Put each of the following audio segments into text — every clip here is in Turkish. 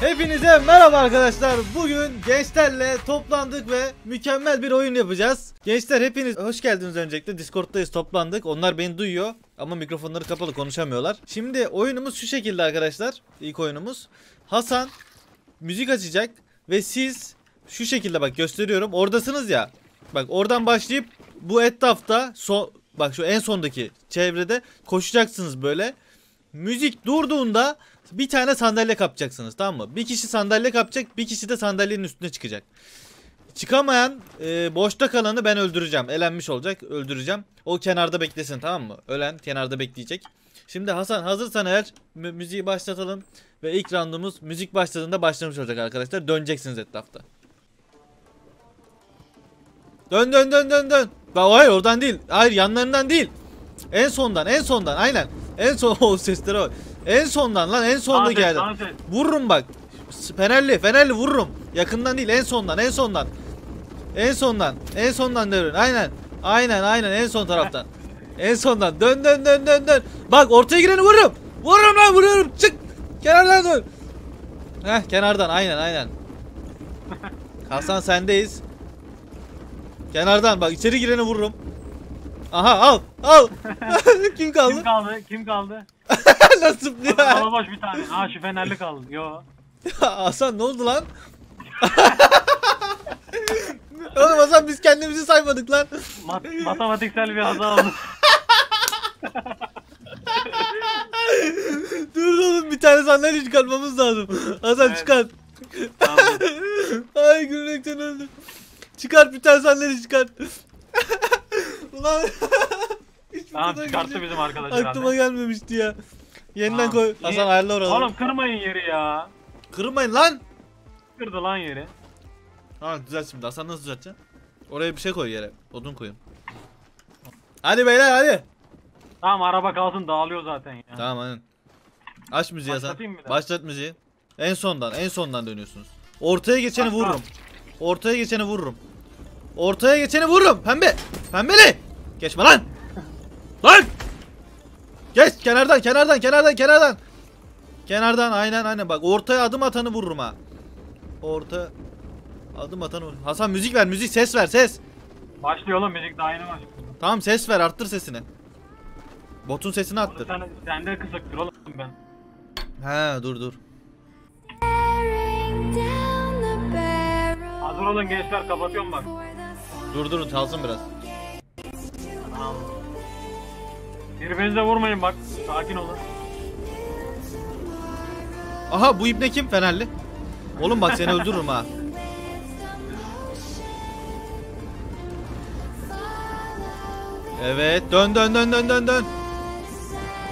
Hepinize merhaba arkadaşlar. Bugün gençlerle toplandık ve mükemmel bir oyun yapacağız. Gençler hepiniz hoş geldiniz öncelikle. Discord'dayız toplandık. Onlar beni duyuyor ama mikrofonları kapalı konuşamıyorlar. Şimdi oyunumuz şu şekilde arkadaşlar. İlk oyunumuz. Hasan müzik açacak ve siz şu şekilde bak gösteriyorum. Oradasınız ya. Bak oradan başlayıp bu etrafta son bak şu en sondaki çevrede koşacaksınız böyle. Müzik durduğunda bir tane sandalye kapacaksınız tamam mı? Bir kişi sandalye kapacak, bir kişi de sandalyenin üstüne çıkacak. Çıkamayan, e, boşta kalanı ben öldüreceğim. Elenmiş olacak, öldüreceğim. O kenarda beklesin tamam mı? Ölen kenarda bekleyecek. Şimdi Hasan hazırsan eğer mü- müziği başlatalım. Ve ilk roundumuz müzik başladığında başlamış olacak arkadaşlar. Döneceksiniz etrafta. Dön dön dön dön dön. Hayır oradan değil. Hayır yanlarından değil. En sondan en sondan aynen. En son o seslere bak. En sondan lan en sonda geldi. Vururum bak. Fenerli, Fenerli vururum. Yakından değil, en sondan, en sondan. En sondan, en sondan dönün. Aynen. Aynen, aynen en son taraftan. En sondan. Dön dön dön dön dön. Bak ortaya gireni vururum. Vururum lan vururum. Çık. Kenardan dön. Heh kenardan aynen aynen. Hasan sendeyiz. Kenardan bak içeri gireni vururum. Aha al al. Kim kaldı? Kim kaldı? Kim kaldı? Nasıl zıplıyor? Alabaş bir tane. Ha şu fenerli kaldı. Yo. Hasan ne oldu lan? Oğlum Hasan biz kendimizi saymadık lan. Mat matematiksel bir hata oldu. Dur oğlum bir tane sandalye çıkartmamız lazım. Hasan Evet. çıkar. Tamam. Ay gülmekten öldüm. Çıkart bir tane sandalye çıkart. Ulan. Hiç bu Tamam kadar çıkarttı bizim arkadaş Aklıma gelmemişti ya. Yeniden Tamam. koy. Hasan ayarla oraları. Oğlum kırmayın yeri ya. Kırmayın lan. Kırdı lan yeri. Ha düzelt şimdi. Hasan nasıl düzelteceksin? Oraya bir şey koy yere. Odun koyun. Hadi beyler hadi. Tamam araba kalsın dağılıyor zaten ya. Tamam aynen. Aç müziği Hasan. Başlatayım mı bir daha? Başlat müziği. En sondan, en sondan dönüyorsunuz. Ortaya geçeni Bak, vururum. Ortaya geçeni vururum. Ortaya geçeni vururum. Pembe. Pembeli. Geçme lan. Lan. Geç kenardan, kenardan, kenardan, kenardan. Kenardan aynen aynen bak ortaya adım atanı vururum ha. Orta adım atanı vururum. Hasan müzik ver, müzik ses ver, ses. Başlıyor oğlum müzik daha yeni başlıyor. Tamam ses ver, arttır sesini. Botun sesini arttır. Sen, sen de kısıktır oğlum ben. He dur dur. Hazır olun gençler kapatıyorum bak. Dur dur çalsın biraz. Tamam. Birbirinize vurmayın bak. Sakin olun. Aha bu ibne kim Fenerli? Oğlum bak seni öldürürüm ha. Evet dön dön dön dön dön dön.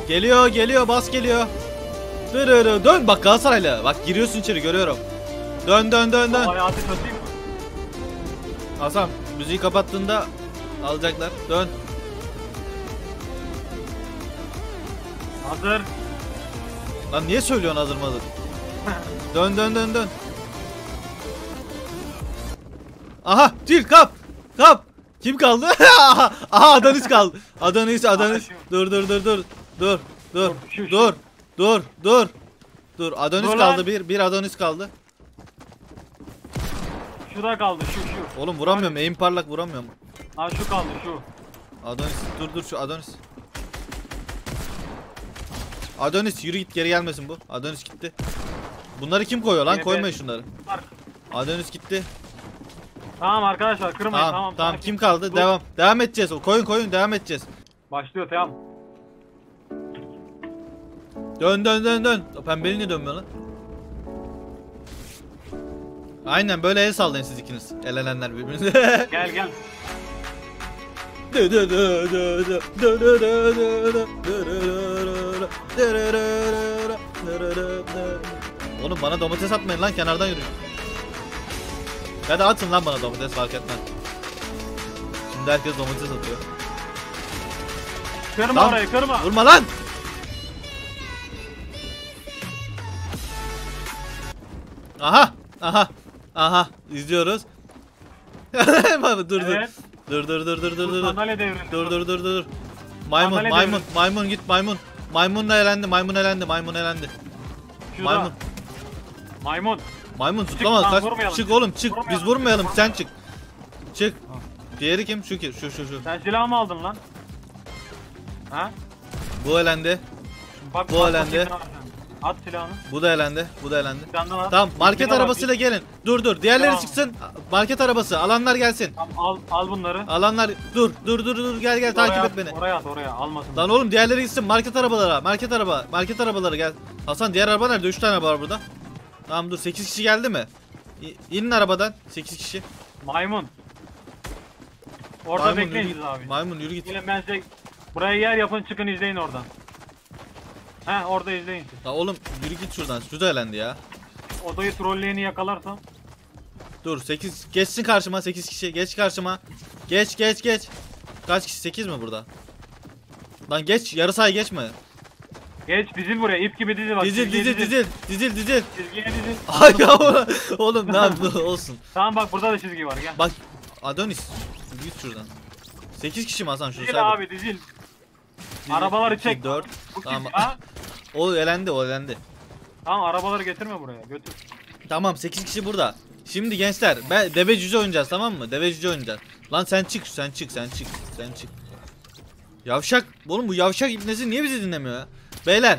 Geliyor geliyor bas geliyor. Dırırı dön bak Galatasaraylı. Bak giriyorsun içeri görüyorum. Dön dön dön dön. Hayatı? Hasan müziği kapattığında alacaklar. Dön. Hazır. Lan niye söylüyorsun hazır mı hazır? Dön dön dön dön. Aha dil kap. Kap. Kim kaldı? Aha aha, Adonis kaldı. Adonis Adonis. Dur dur dur dur. Dur dur şu. dur. Dur dur. Dur Adonis Dur kaldı bir. Bir Adonis kaldı. Şurada kaldı şu şu. Oğlum vuramıyorum. Aim parlak vuramıyorum. Ha şu kaldı şu. Adonis dur dur şu Adonis. Adonis yürü git geri gelmesin bu. Adonis gitti. Bunları kim koyuyor lan? Yine Koymayın ben- şunları. Var. Adonis gitti. Tamam arkadaşlar kırmayın Tamam tamam. tamam, sakin. kim kaldı? Dur. Devam. Devam edeceğiz. Koyun koyun devam edeceğiz. Başlıyor tamam. Dön dön dön dön. O Pembeli niye dönmüyor lan? Aynen böyle el sallayın siz ikiniz. Elenenler birbirinize. Gel gel. Dö dö dö dö dö dö dö dö dö dö dö dö dö dö. Oğlum bana domates atmayın lan kenardan yürüyün. Ya da atın lan bana domates fark etmez. Şimdi herkes domates atıyor. Kırma Lan, orayı kırma. Vurma lan! Aha! Aha! Aha! İzliyoruz. dur dur. Evet. Dur dur dur dur dur dur. sandalye devrildi. Dur dur dur dur. Maymun Sandalye maymun devrildi. maymun git maymun. Maymun da elendi maymun elendi maymun elendi. Şurada. Maymun. Maymun. Maymun tutamaz lan, kaç. Çık oğlum çık. Vurmayalım. Biz vurmayalım sen çık. Çık. Ha. Diğeri kim? Şu ki şu şu şu. Sen silah mı aldın lan? Ha? Bu elendi. Bak, Bu bak, elendi. At silahını. Bu da elendi. Bu da elendi. At. Tamam market Bir de bak, arabasıyla gelin. Dur dur. Diğerleri Tamam. çıksın. Market arabası. Alanlar gelsin. Tamam, al, al bunları. Alanlar dur dur dur dur gel gel Oraya takip at, et beni. Oraya at oraya almasın. Lan oğlum diğerleri gitsin market arabalara. Market araba. Market arabaları gel. Hasan diğer araba nerede? 3 tane araba var burada. Tamam dur 8 kişi geldi mi? İ- İnin arabadan 8 kişi. Maymun. Orada Maymun bekleyin siz abi. Maymun yürü git. Gelin ben size buraya yer yapın çıkın izleyin oradan. He orada izleyin siz. La oğlum yürü git şuradan. Şu da elendi ya. Odayı trolleyeni yakalarsam. Dur 8 geçsin karşıma 8 kişi geç karşıma. Geç geç geç. Kaç kişi 8 mi burada? Lan geç yarı say geçme. Geç dizil buraya ip gibi dizil bak. Dizil çizgiye dizil dizil dizil dizil. Çizgiye dizil. Ay ya oğlum ne yaptı olsun. Tamam bak burada da çizgi var gel. Bak Adonis git şuradan. 8 kişi mi Hasan şu say Dizil abi dizil. Arabaları çek. dört. Bu Tamam. kim ha? O elendi o elendi. Tamam arabaları getirme buraya götür. Tamam 8 kişi burada. Şimdi gençler ben deve cüce oynayacağız tamam mı? Deve cüce oynayacağız. Lan sen çık sen çık sen çık sen çık. Yavşak oğlum bu yavşak ibnesi niye bizi dinlemiyor ya? Beyler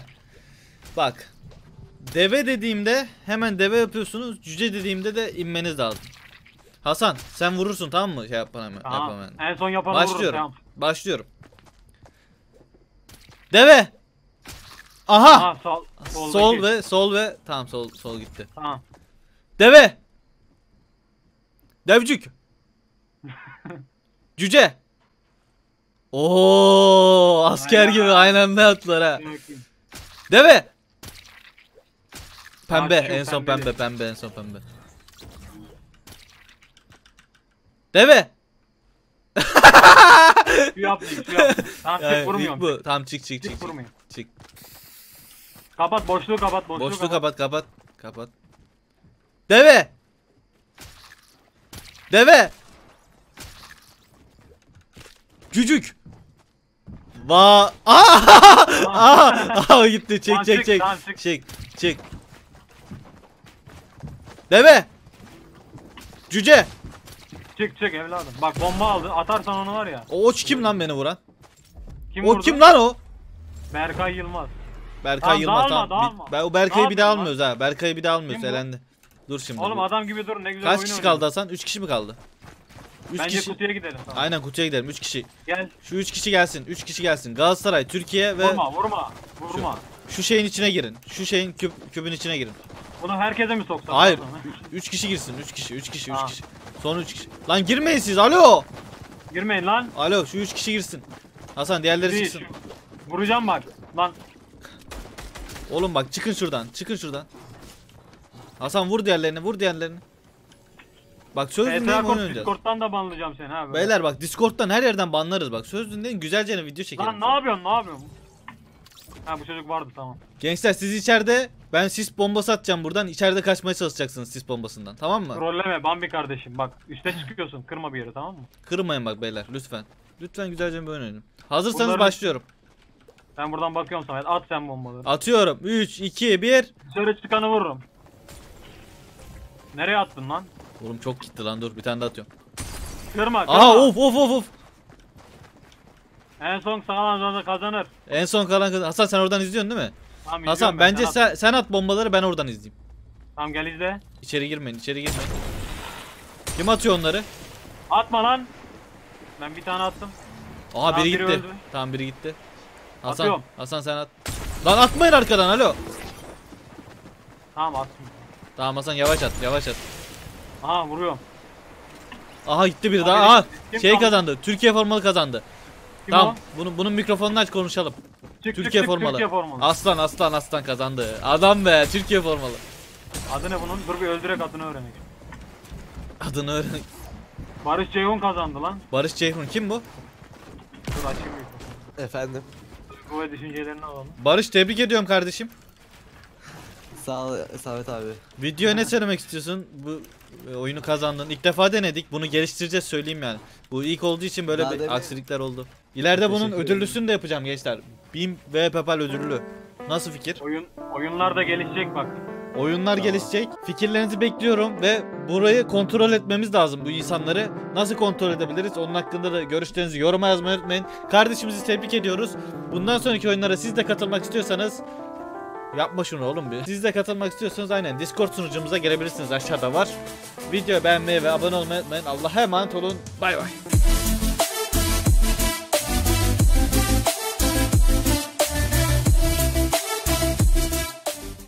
bak deve dediğimde hemen deve yapıyorsunuz. Cüce dediğimde de inmeniz lazım. Hasan sen vurursun tamam mı? Şey yap bana hemen. Tamam. Yap hemen. En son yapanı vururum Başlıyorum. tamam. Başlıyorum. Deve. Aha. Aha sol. soldaki. Sol ve sol ve tamam sol sol gitti. Tamam. Deve. Devcük. Cüce. Oo asker Aynen. gibi aynı anda attılar ha. Deve. Pembe şu en son pembe pembe pembe en son pembe. Deve. Şu yapmayayım şu yapmayayım. Tamam Yani çık vurmuyorum. bu. Tamam çık çık Çık çık. vurmayayım. Çık. Kapat boşluğu kapat boşluğu, Boşluğu kapat. kapat kapat. Kapat. Deve. Deve. Cücük. Va. Aa! Aa! Aa gitti. Çek Tamam, çek çık, çek. çık. Çek. Çek. Deve. Cüce. Çık çık evladım. Bak bomba aldı. Atarsan onu var ya. O oç kim lan beni vuran? Kim o vurdu? kim lan o? Berkay Yılmaz. Berkay Tamam, Yılmaz dağılma, tamam. dağılma. Bir- Ben o Berkay'ı bir daha Dağılma lan. almıyoruz ha. Berkay'ı bir daha almıyoruz. Kim bu? Elendi. Dur şimdi. Oğlum adam gibi dur ne güzel Kaç oyun kişi kaldı Hasan? 3 kişi mi kaldı? 3 Bence kişi. kutuya gidelim tamam. Aynen kutuya gidelim 3 kişi. Gel. Şu 3 kişi gelsin. 3 kişi gelsin. Galatasaray, Türkiye ve Vurma vurma. Vurma. şu şeyin içine girin. Şu şeyin küp, kübün içine girin. Bunu herkese mi soksak? Hayır. Sonra? 3 kişi girsin. 3 kişi, 3 kişi, 3 Tamam. kişi. Son 3 kişi. Lan girmeyin siz. Alo. Girmeyin lan. Alo şu 3 kişi girsin. Hasan diğerleri Değil, çıksın. Vuracağım bak. Lan Oğlum bak çıkın şuradan. Çıkın şuradan. Hasan vur diğerlerini, vur diğerlerini. Bak söz dinleyin oyun oynayacağız. Discord'dan da banlayacağım seni ha. böyle. Beyler bak Discord'dan her yerden banlarız bak. Söz dinleyin güzelce video çekelim. Lan ne yapıyorsun ne yapıyorsun? Ha bu çocuk vardı tamam. Gençler siz içeride ben sis bombası atacağım buradan. İçeride kaçmaya çalışacaksınız sis bombasından. Tamam mı? Trolleme Bambi kardeşim bak üste çıkıyorsun kırma bir yere tamam mı? Kırmayın bak beyler lütfen. Lütfen güzelce bir oyun oynayın. Hazırsanız Bunları- başlıyorum. Ben buradan bakıyorum Samet at sen bombaları. Atıyorum. 3 2 1. Dışarı çıkanı vururum. Nereye attın lan? Oğlum çok gitti lan dur bir tane daha atıyorum. Kırma kırma. Aha of of of of. En son sağlam zanı kazanır. En son kalan kız- Hasan sen oradan izliyorsun değil mi? Tamam, Hasan ben, bence at. sen, sen at bombaları ben oradan izleyeyim. Tamam gel izle. İçeri girmeyin içeri girmeyin. Kim atıyor onları? Atma lan. Ben bir tane attım. Aha Tamam, biri biri gitti. öldü. Tamam biri gitti. Hasan Atıyorum. Hasan sen at. Lan atmayın arkadan alo. Tamam attım. Tamam Hasan yavaş at yavaş at. Aha vuruyorum. Aha gitti biri daha. Aha kim şey kaldı? kazandı. Türkiye formalı kazandı. Kim tamam. Bunun bunun mikrofonunu aç konuşalım. o? Çık, Türkiye çık, formalı. Türkiye formalı. Aslan aslan aslan kazandı. Adam be Türkiye formalı. Adı ne bunun? Dur bir öldürek adını öğrenelim. Adını öğren. Barış Ceyhun kazandı lan. Barış Ceyhun kim bu? Dur açayım. Efendim. Ve düşüncelerini alalım. Barış tebrik ediyorum kardeşim. Sağ ol Samet abi. Videoya ne söylemek istiyorsun? Bu e, oyunu kazandın. İlk defa denedik. Bunu geliştireceğiz söyleyeyim yani. Bu ilk olduğu için böyle Daha bir demin- aksilikler oldu. İleride bunun Teşekkür ödüllüsünü de yapacağım gençler. BİM ve PayPal ödüllü. Nasıl fikir? Oyun oyunlar da gelişecek bak. Oyunlar Tamam. gelişecek. Fikirlerinizi bekliyorum ve burayı kontrol etmemiz lazım bu insanları. Nasıl kontrol edebiliriz? Onun hakkında da görüşlerinizi yoruma yazmayı unutmayın. Kardeşimizi tebrik ediyoruz. Bundan sonraki oyunlara siz de katılmak istiyorsanız Yapma şunu oğlum bir. Siz de katılmak istiyorsanız aynen Discord sunucumuza gelebilirsiniz aşağıda var. Videoyu beğenmeyi ve abone olmayı unutmayın. Allah'a emanet olun. Bay bay.